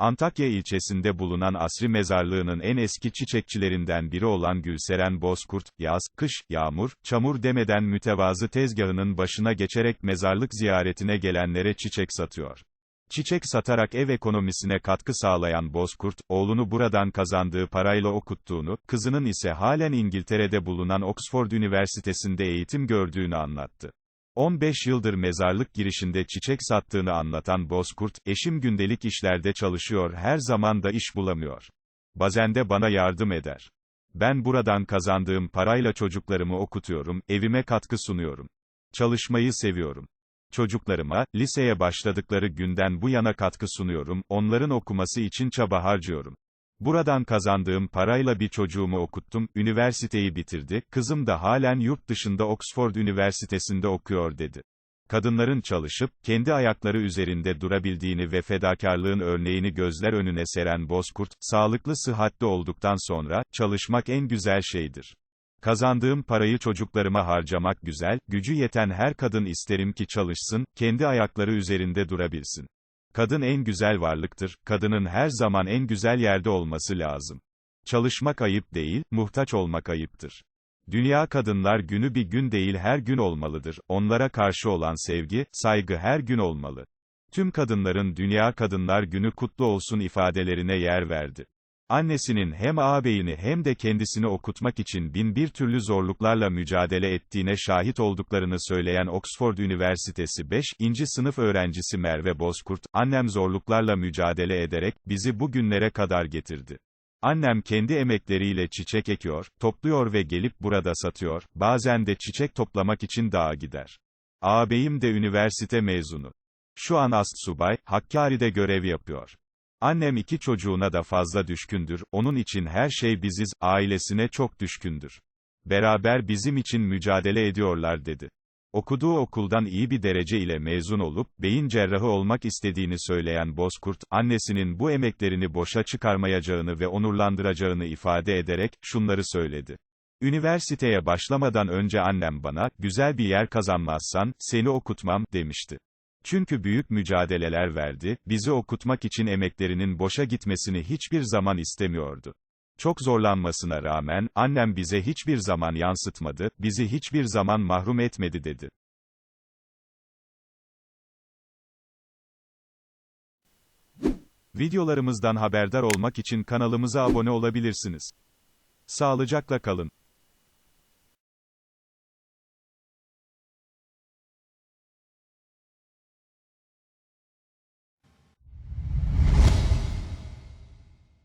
Antakya ilçesinde bulunan Asri Mezarlığı'nın en eski çiçekçilerinden biri olan Gülseren Bozkurt, yaz, kış, yağmur, çamur demeden mütevazı tezgahının başına geçerek mezarlık ziyaretine gelenlere çiçek satıyor. Çiçek satarak ev ekonomisine katkı sağlayan Bozkurt, oğlunu buradan kazandığı parayla okuttuğunu, kızının ise halen İngiltere'de bulunan Oxford Üniversitesi'nde eğitim gördüğünü anlattı. 15 yıldır mezarlık girişinde çiçek sattığını anlatan Bozkurt, eşim gündelik işlerde çalışıyor her zaman da iş bulamıyor. Bazen de bana yardım eder. Ben buradan kazandığım parayla çocuklarımı okutuyorum, evime katkı sunuyorum. Çalışmayı seviyorum. Çocuklarıma, liseye başladıkları günden bu yana katkı sunuyorum, onların okuması için çaba harcıyorum. Buradan kazandığım parayla bir çocuğumu okuttum, üniversiteyi bitirdi, kızım da halen yurt dışında Oxford Üniversitesi'nde okuyor dedi. Kadınların çalışıp, kendi ayakları üzerinde durabildiğini ve fedakarlığın örneğini gözler önüne seren Bozkurt, sağlıklı sıhhatli olduktan sonra, çalışmak en güzel şeydir. Kazandığım parayı çocuklarıma harcamak güzel, gücü yeten her kadın isterim ki çalışsın, kendi ayakları üzerinde durabilsin. Kadın en güzel varlıktır, kadının her zaman en güzel yerde olması lazım. Çalışmak ayıp değil, muhtaç olmak ayıptır. Dünya Kadınlar Günü bir gün değil her gün olmalıdır, onlara karşı olan sevgi, saygı her gün olmalı. Tüm kadınların Dünya Kadınlar Günü kutlu olsun ifadelerine yer verdi. Annesinin hem ağabeyini hem de kendisini okutmak için bin bir türlü zorluklarla mücadele ettiğine şahit olduklarını söyleyen Oxford Üniversitesi 5. sınıf öğrencisi Merve Bozkurt, annem zorluklarla mücadele ederek, bizi bu günlere kadar getirdi. Annem kendi emekleriyle çiçek ekiyor, topluyor ve gelip burada satıyor, bazen de çiçek toplamak için dağa gider. Ağabeyim de üniversite mezunu. Şu an astsubay, Hakkari'de görev yapıyor. Annem iki çocuğuna da fazla düşkündür, onun için her şey biziz, ailesine çok düşkündür. Beraber bizim için mücadele ediyorlar dedi. Okuduğu okuldan iyi bir derece ile mezun olup, beyin cerrahı olmak istediğini söyleyen Bozkurt, annesinin bu emeklerini boşa çıkarmayacağını ve onurlandıracağını ifade ederek, şunları söyledi. Üniversiteye başlamadan önce annem bana, güzel bir yer kazanmazsan, seni okutmam, demişti. Çünkü büyük mücadeleler verdi, bizi okutmak için emeklerinin boşa gitmesini hiçbir zaman istemiyordu. Çok zorlanmasına rağmen, annem bize hiçbir zaman yansıtmadı, bizi hiçbir zaman mahrum etmedi dedi. Videolarımızdan haberdar olmak için kanalımıza abone olabilirsiniz. Sağlıcakla kalın.